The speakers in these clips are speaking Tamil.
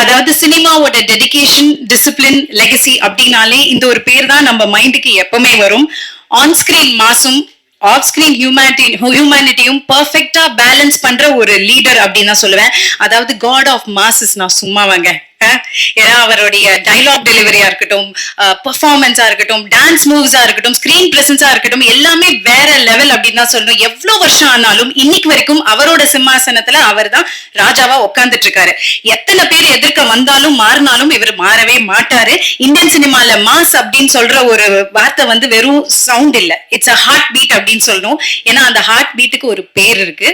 அதாவது சினிமாவோட டெடிகேஷன் டிசிப்ளின் லெகசி அப்படின்னாலே இந்த ஒரு பேர் தான் நம்ம மைண்டுக்கு எப்பவுமே வரும். ஆன் ஸ்கிரீன் மாசும் ஆஃப் ஸ்கிரீன் ஹியூமனிட்டி ஹியூமனிட்டியும் பர்ஃபெக்டா பேலன்ஸ் பண்ற ஒரு லீடர் அப்படின்னு தான் சொல்லுவேன். அதாவது காட் ஆஃப் மாசஸ் நான் சும்மாவாங்க. ஏன்னா அவருடைய டைலாக் டெலிவரியா இருக்கட்டும் பெர்ஃபார்மன்ஸா இருக்கட்டும் டான்ஸ் மூவ்ஸா இருக்கட்டும் ஸ்கிரீன் பிரசன்ஸா இருக்கட்டும் எல்லாமே வேற லெவல் அப்படின்னு தான் சொல்லணும். எவ்வளவு வருஷம் ஆனாலும் இன்னைக்கு வரைக்கும் அவரோட சிம்மாசனத்துல அவர் தான் ராஜாவா உட்கார்ந்துட்டு இருக்காரு. எத்தனை பேர் எதிர்க்க வந்தாலும் மாறினாலும் இவர் மாறவே மாட்டாரு. இந்தியன் சினிமால மாஸ் அப்படின்னு சொல்ற ஒரு வார்த்தை வந்து வெறும் சவுண்ட் இல்ல. இட்ஸ் அ ஹார்ட் பீட் அப்படின்னு சொல்லணும் ஏன்னா அந்த ஹார்ட் பீட்டுக்கு ஒரு பேர் இருக்கு.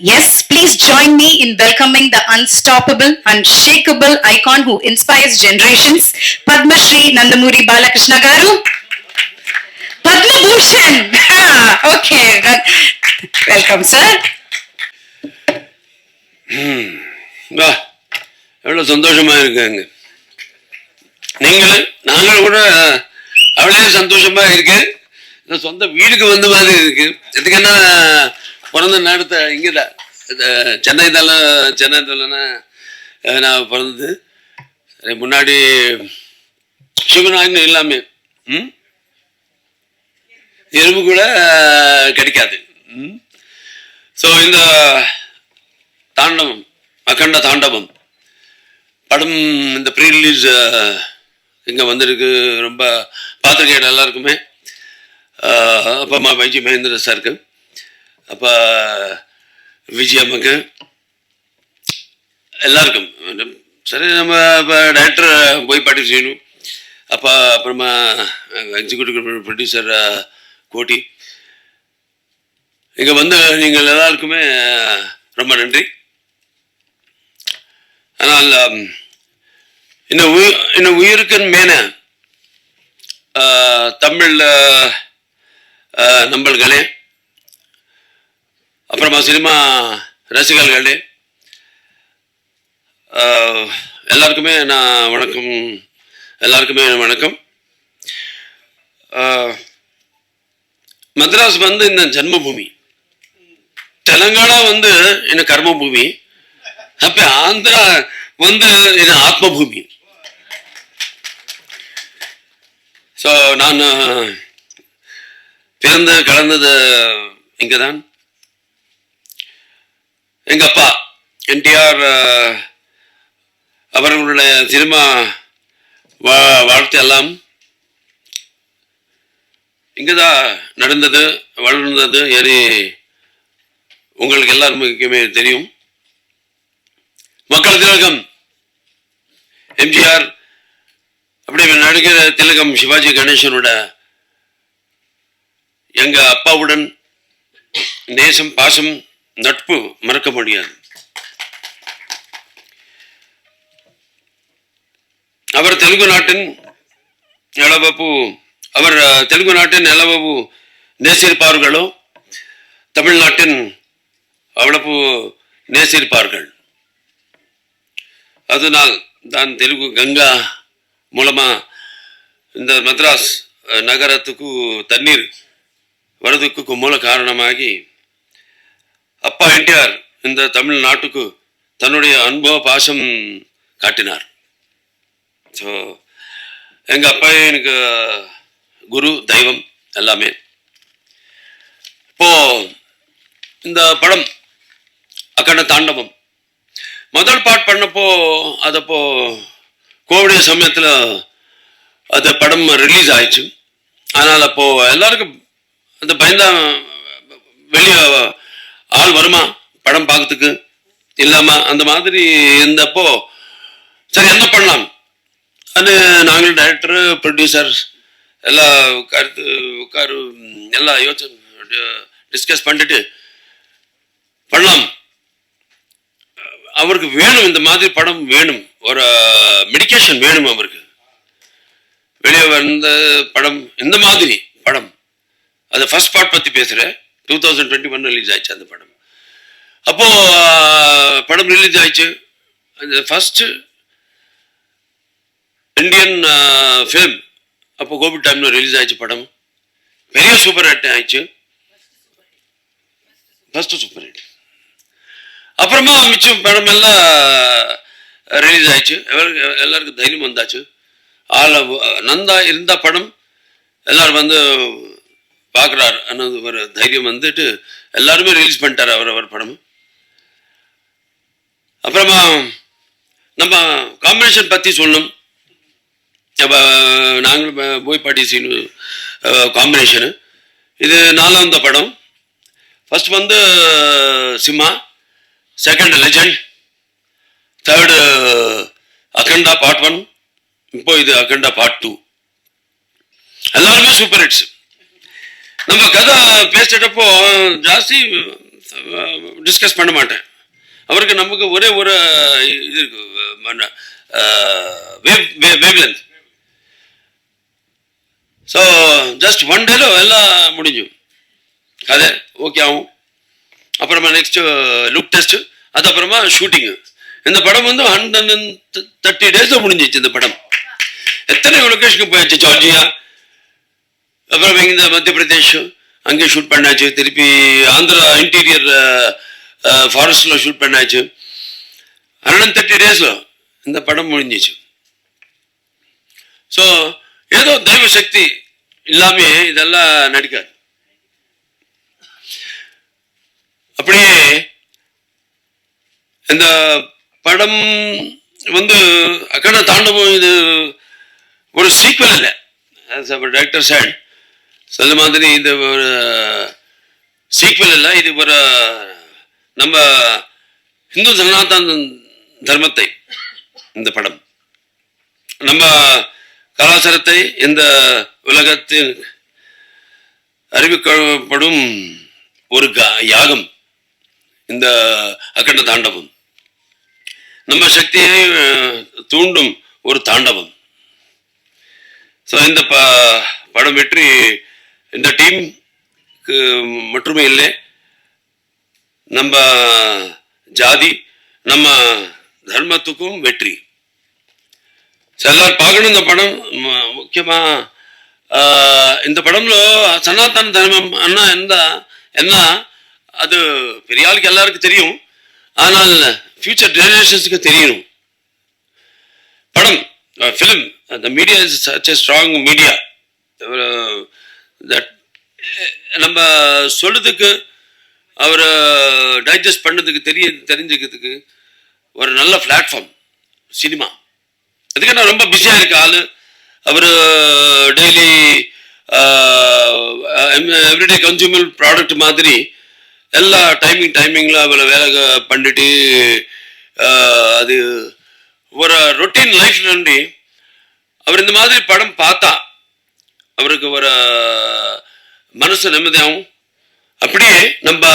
Yes, please join me in welcoming the unstoppable, unshakable icon who inspires generations, Padma Shri Nandamuri Balakrishna Garu. Padma Bhushan. okay, welcome, sir. எவ்வளோ சந்தோஷமாக இருக்குங்க நீங்கள் நாங்கள் கூட அவ்வளோ சந்தோஷமாக இருக்கு சொந்த வீடுக்கு வந்த மாதிரி இருக்கு எதுக்குன்னா பிறந்த நேரத்தை இங்கே தான் சென்னை தான் சென்னை தானே நான் பிறந்தது. முன்னாடி சுகநாயகன் எல்லாமே ம்? எறும்பு கூட கிடைக்காது. ம்? ஸோ இந்த தாண்டவம் அகண்ட தாண்டவம் படம் இந்த ப்ரீ ரிலீஸ் இங்கே வந்திருக்கு. ரொம்ப பார்த்துருக்கேன் எல்லாருக்குமே. அப்பா அம்மா வைஜி மகேந்திர சாருக்கு. அப்பா விஜய் அம்மாக்கு எல்லாருக்கும் சரி நம்ம இப்போ டைரக்டர் போய் பாட்டி செய்யணும். அப்பா அப்புறமா எக்ஸிக்யூட்டிவ் ப்ரொடியூசர் கோட்டி. இங்கே வந்து நீங்கள் எல்லாருக்குமே ரொம்ப நன்றி. ஆனால் ஆம், இந்த உயிர் இந்த உயிருக்குன்னு மேன தமிழ் நம்பல்களே அப்புறமா சினிமா ரசிகர்களே எல்லாருக்குமே நான் வணக்கம். எல்லாருக்குமே வணக்கம். மத்ராஸ் வந்து இந்த ஜன்மபூமி. தெலங்கானா வந்து இந்த கர்மபூமி. அப்ப ஆந்திரா வந்து இது ஆத்மபூமி. ஸோ நான் பிறந்து கலந்தது இங்கே தான் எங்க அப்பா என்டிஆர் அவர்களுடைய சினிமா வா வாழ்த்தையெல்லாம் இங்கே இங்கதான் நடந்தது வளர்ந்தது ஏறி உங்களுக்கு எல்லாருக்குமே தெரியும். மக்கள் திலகம் எம்ஜிஆர் அப்படி நடிகர் திலகம் சிவாஜி கணேசனோட எங்க அப்பாவுடன் நேசம் பாசம் நட்பு மறக்க முடியாது. அவர் தெலுங்கு நாட்டின் எளவப்பு அவர் தெலுங்கு நாட்டின் எளவப்பு நேசிருப்பார்களோ தமிழ்நாட்டின் அவ்வளவு நேசிருப்பார்கள் அதனால் தான் தெலுங்கு கங்கா மூலமா இந்த மத்ராஸ் நகரத்துக்கு தண்ணீர் வரதுக்கு மூல காரணமாகி அப்பா என்டிஆர் இந்த தமிழ்நாட்டுக்கு தன்னுடைய அனுபவ பாசம் காட்டினார். ஸோ எங்க அப்பா எனக்கு குரு தெய்வம் எல்லாமே. இப்போ இந்த படம் அக்கண்ட தாண்டவம். முதல் பாட் பண்ணப்போ அதப்போ கோவிட் சமயத்தில் அந்த படம் ரிலீஸ் ஆயிடுச்சு. அதனால் அப்போது எல்லாருக்கும் அந்த பயந்தான் வெளியே ஆள் வருமா? படம் பார்க்கறதுக்கு? இல்லாம அந்த மாதிரி இருந்தப்போ சரி என்ன பண்ணலாம்? அது நாங்களும் டைரக்டர் ப்ரொடியூசர் எல்லாம் கருத்து உட்காரு எல்லாம் யோசனை டிஸ்கஸ் பண்ணிட்டு பண்ணலாம். அவருக்கு வேணும் இந்த மாதிரி படம் வேணும். ஒரு மெடிகேஷன் வேணும் அவருக்கு. வெளியே வந்த படம் இந்த மாதிரி படம். அது ஃபர்ஸ்ட் பார்ட் பத்தி பேசுகிறேன் two thousand twenty one release ஆயிடுச்சு அந்த படம். அப்போ படம் ரிலீஸ் ஆயிடுச்சு. அந்த ஃபர்ஸ்ட் இந்தியன் ஃபிலிம் அப்போ கோவிட் டைம்ல ரிலீஸ் ஆயிடுச்சு படம். பெரிய சூப்பர் ஹிட் ஆயிடுச்சு. ஃபஸ்ட்டு சூப்பர் ஹிட் அப்புறமா மிச்சம் படம் எல்லாம் ரிலீஸ் ஆயிடுச்சு. எல்லாருக்கும் தைரியம் வந்தாச்சு. ஆள் நந்தா இருந்த படம் எல்லாரும் வந்து பார்க்குறாரு. அந்த ஒரு தைரியம் வந்துட்டு எல்லாருமே ரிலீஸ் பண்ணிட்டார் அவர் அவர் படம் அப்புறமா நம்ம காம்பினேஷன் பற்றி சொல்லணும். அப்போ நாங்களும் போய் பாட்டி சீனு காம்பினேஷனு இது நாலாவது படம். ஃபர்ஸ்ட் வந்து Simha. Second Legend third Akhanda part one இப்போ இது அகண்டா பார்ட் டூ எல்லாருமே சூப்பர் ஹிட்ஸ் நம்ம கதை பேசிட்டப்போ ஜாஸ்தி டிஸ்கஸ் பண்ண மாட்டேன். அவருக்கு நமக்கு ஒரே ஒரு இது இருக்கு ஸோ ஜஸ்ட் ஒன் டேல எல்லாம் முடிஞ்சு கதை ஓகே ஆகும். அப்புறமா நெக்ஸ்ட் லுக் டெஸ்ட் அது அப்புறமா ஷூட்டிங்கு இந்த படம் வந்து ஹண்ட்ரட் அண்ட் தேர்ட்டி டேஸில் முடிஞ்சிச்சு இந்த படம். எத்தனை லொக்கேஷனுக்கு போயாச்சு ஜார்ஜியா? அப்புறம் இந்த மத்திய பிரதேஷ் அங்கே ஷூட் பண்ணாச்சு. திருப்பி ஆந்திரா இன்டீரியர் ஃபாரஸ்டில் ஷூட் பண்ணாச்சு. ஹண்ட்ரட் தேர்ட்டி டேஸில் இந்த படம் முடிஞ்சிச்சு. ஸோ ஏதோ தெய்வ சக்தி இல்லாமல் இதெல்லாம் நடிக்காது. அப்படியே இந்த படம் வந்து அக்கடை தாண்டவும் இது ஒரு சீக்வல் இல்லை டைரக்டர் சார் அது மாதிரி இது ஒரு சீக்வல் இல்லை இது ஒரு நம்ம இந்து சனாதன தர்மத்தை இந்த படம். நம்ம கலாச்சாரத்தை இந்த உலகத்தில் அறிவிக்கப்படும் ஒரு யாகம் இந்த அக்கண்ட தாண்டவம். நம்ம சக்தியை தூண்டும் ஒரு தாண்டவம். ஸோ இந்த ப படம் வெற்றி இந்த டீம் மட்டுமே இல்லை நம்ம ஜாதி நம்ம தர்மத்துக்கும் வெற்றி. எல்லாரும் பார்க்கணும் இந்த படம் முக்கியமாக முக்கியமா ஆஹ், இந்த படంలో சனாதன தர்மம் அண்ணா எந்த என்ன அது பெரிய ஆளுக்கு எல்லாருக்கும் தெரியும். ஆனால் ஃபியூச்சர் ஜெனரேஷன்ஸுக்கு தெரியணும். படம் ஃபிலிம் அந்த media is such strong media that eh, நம்ம சொல்றதுக்கு அவரை டைஜஸ்ட் பண்ணதுக்கு தெரிய தெரிஞ்சுக்கிறதுக்கு ஒரு நல்ல பிளாட்ஃபார்ம் சினிமா அதுக்கு நான் ரொம்ப பிஸியாக இருக்க ஆள். அவர் டெய்லி எவ்ரிடே கன்சூமர் ப்ராடக்ட் மாதிரி எல்லா டைமிங் டைமிங்கில் அவரை வேலை பண்ணிட்டு eh, அது ஒரு ரொட்டீன் லைஃப் நன்றி அவர் இந்த மாதிரி படம் பார்த்தா அவருக்கு ஒரு மனசு நிம்மதியாகும் அப்படியே நம்ம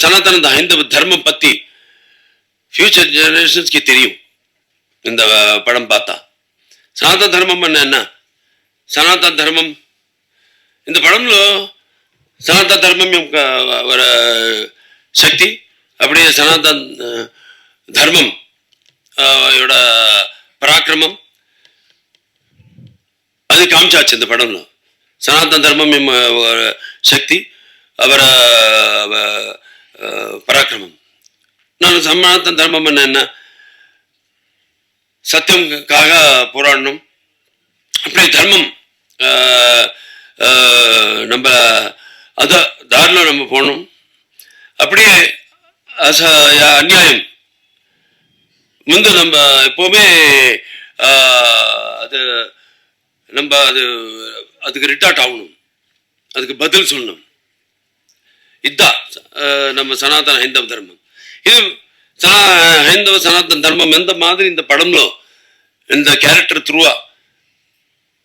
சனாதன ஹைந்தவ தர்மம் பற்றி ஃபியூச்சர் ஜெனரேஷன்ஸ்க்கு தெரியும் இந்த படம் பார்த்தா సనాతన ధర్మం అన్న అన్న సనాతన ధర్మం இந்த படம்ல சனாதன தர்மம் యొక్క ஒரு சக்தி அப்படியே சனாதன அஹ், தர்மம் அஹ், யோட பராக்கிரமம் அது காமிச்சாச்சு சனாதன தர்மம் எம் சக்தி அவர பராக்கிரமம். நான் சனாதன தர்மம் என்ன சத்தியம்காக போராடணும். அப்படி தர்மம் நம்ம அத தாரில் நம்ம போகணும் அப்படியே அச யா- அநியாயம். முந்து நம்ம எப்போவுமே அது நம்ம அது அதுக்கு ரிட்டார்ட் ஆகணும். அதுக்கு பதில் சொல்லணும். இதுதான் நம்ம சனாதன ஹைந்தவ தர்மம். இது சனா- ஹைந்தவ சனாதன தர்மம் எந்த மாதிரி இந்த படம்లో இந்த கேரக்டர் த்ரூவா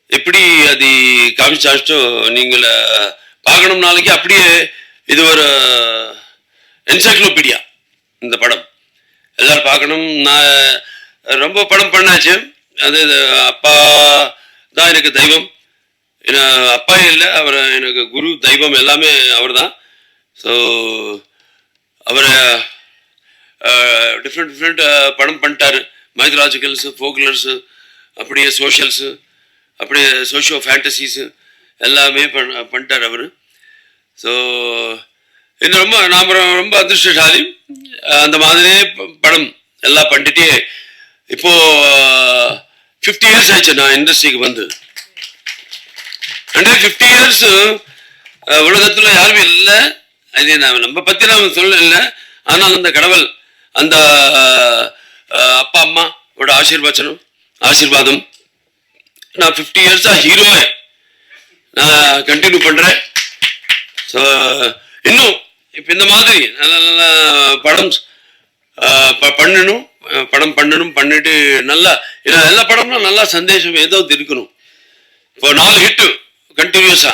எப்படி அது காமிச்சாச்சோ நீங்கள் பார்க்கணும் நாளைக்கு அப்படியே இது ஒரு என்சைக்ளோபீடியா இந்த படம். எல்லாரும் பார்க்கணும். நான் ரொம்ப படம் பண்ணாச்சு. அது அப்பா தான் எனக்கு தெய்வம். ஏன்னா அப்பா இல்லை அவர் எனக்கு குரு தெய்வம் எல்லாமே அவர் தான் ஸோ அவரை டிஃப்ரெண்ட் டிஃப்ரெண்ட் படம் பண்ணிட்டாரு. மைத்ராஜிக்கல்ஸு ஃபோக்குலர்ஸு அப்படியே சோஷியல்ஸு அப்படியே சோஷியோ ஃபேண்டசிஸு எல்லாமே பண்ண பண்ணிட்டார் அவர். ஸோ இது ரொம்ப நாம் ரொம்ப அதிர்ஷ்டசாலி. அந்த மாதிரியே படம் எல்லாம் பண்ணிட்டு இப்போ ஃபிஃப்டி இயர்ஸ் ஆயிடுச்சு நான் இண்டஸ்ட்ரிக்கு வந்து. ரெண்டு ஃபிஃப்டி இயர்ஸ் உலகத்துல யாருமே இல்லை. அது நான் நம்ம பத்தி நான் சொல்ல ஆனால் அந்த கடவுள் அந்த அப்பா அப்பா அம்மாவோட ஆசீர்வாச்சனம் ஆசீர்வாதம். நான் ஃபிஃப்டி இயர்ஸாக ஹீரோவே நான் கண்டினியூ பண்ணுறேன் ஸோ இன்னும் இப்போ இந்த மாதிரி நல்ல நல்ல படம் பண்ணணும். படம் பண்ணணும் பண்ணிட்டு நல்லா எல்லா படமும் நல்லா சந்தேஷம் ஏதோ இருக்கணும். இப்போ நாலு ஹிட்டு கண்டினியூஸா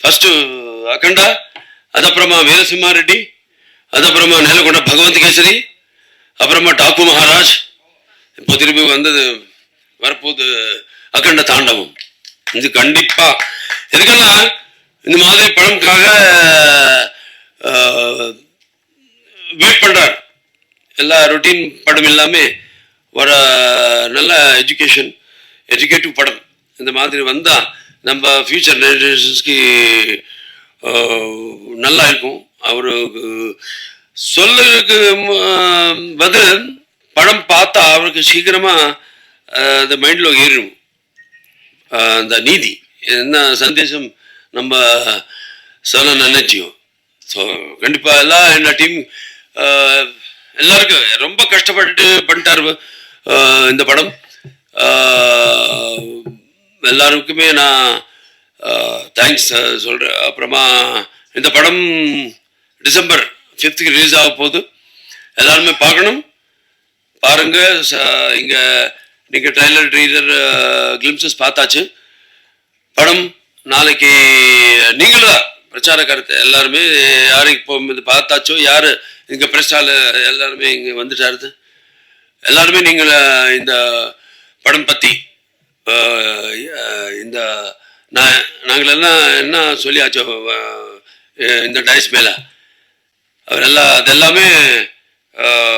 ஃபர்ஸ்ட் அகண்டா அதப்புறமா வீரசிம்மா ரெட்டி அதப்புறமா நேலகொண்ட பகவந்த் கேசரி அப்புறமா டாக்கு மகாராஜ் இப்போ திரும்பி வந்தது வரப்போது அகண்ட தாண்டவம். இது கண்டிப்பா எதுக்கெல்லாம் இந்த மாதிரி படம்காக வெயிட் பண்றார். எல்லா ரொட்டீன் படம் எல்லாமே ஒரு நல்ல எஜுகேஷன் எஜுகேட்டிவ் படம். இந்த மாதிரி வந்தால் நம்ம ஃப்யூச்சர் ஜெனரேஷன்ஸ்க்கு நல்லா இருக்கும். அவருக்கு சொல்லுக்கு பதில் படம் பார்த்தா அவருக்கு சீக்கிரமாக அந்த மைண்டில் ஏறிடும். அந்த நீதி. என்ன சந்தேசம் நம்ம சொல்ல நினைச்சியும். ஸோ கண்டிப்பாக எல்லாம் என்ன டீம் எல்லாருக்கும் ரொம்ப கஷ்டப்பட்டு பண்ணிட்டார் இந்த படம். எல்லாருக்குமே நான் தேங்க்ஸ் சொல்கிறேன் அப்புறமா இந்த படம் டிசம்பர் ஃபிஃப்த்துக்கு ரிலீஸ் ஆக போகுது. எல்லாருமே பார்க்கணும். பாருங்கள் ச- நீங்கள் நீங்க ட்ரைலர் ட்ரீலர் கிளிம்சஸ் பார்த்தாச்சு. படம் நாளைக்கு நீங்களும் தான் பிரச்சார கருத்து. எல்லாருமே யாரு இப்போ இது பார்த்தாச்சோ யார்? இங்கே பிரச்சார எல்லாருமே இங்கே வந்துட்டாரு எல்லாருமே நீங்கள் இந்த படம் பற்றி இந்த நான் நாங்கள் எல்லாம் என்ன சொல்லியாச்சோ இந்த டைஸ் மேலே. அவர் எல்லாம் அதெல்லாமே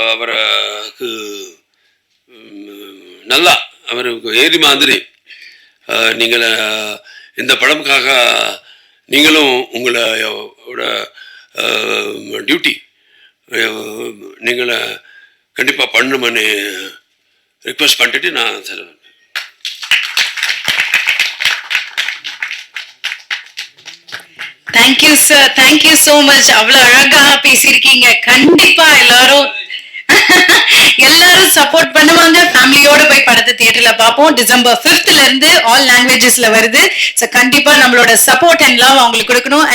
அவருக்கு நல்லா அவருக்கு ஏறி மாதிரி நீங்கள் இந்த படமுக்காக நீங்களும் உங்களோட டியூட்டி நீங்களை கண்டிப்பாக பண்ணணும்னு ரிக்வெஸ்ட் பண்ணிட்டு நான் thank you sir thank you so much அவ்வளவு அழகா பேசியிருக்கீங்க. கண்டிப்பா எல்லாரும் எல்லாரும் சப்போர்ட் பண்ணுவாங்க. ஃபேமிலியோட போய் படத்தை தியேட்டர்ல பார்ப்போம். டிசம்பர் பிப்த்ல இருந்து ஆல் லாங்குவேஜஸ்ல வருது. சோ கண்டிப்பா நம்மளோட சப்போர்ட் அண்ட் லவ் அவங்களுக்கு கொடுக்கணும்.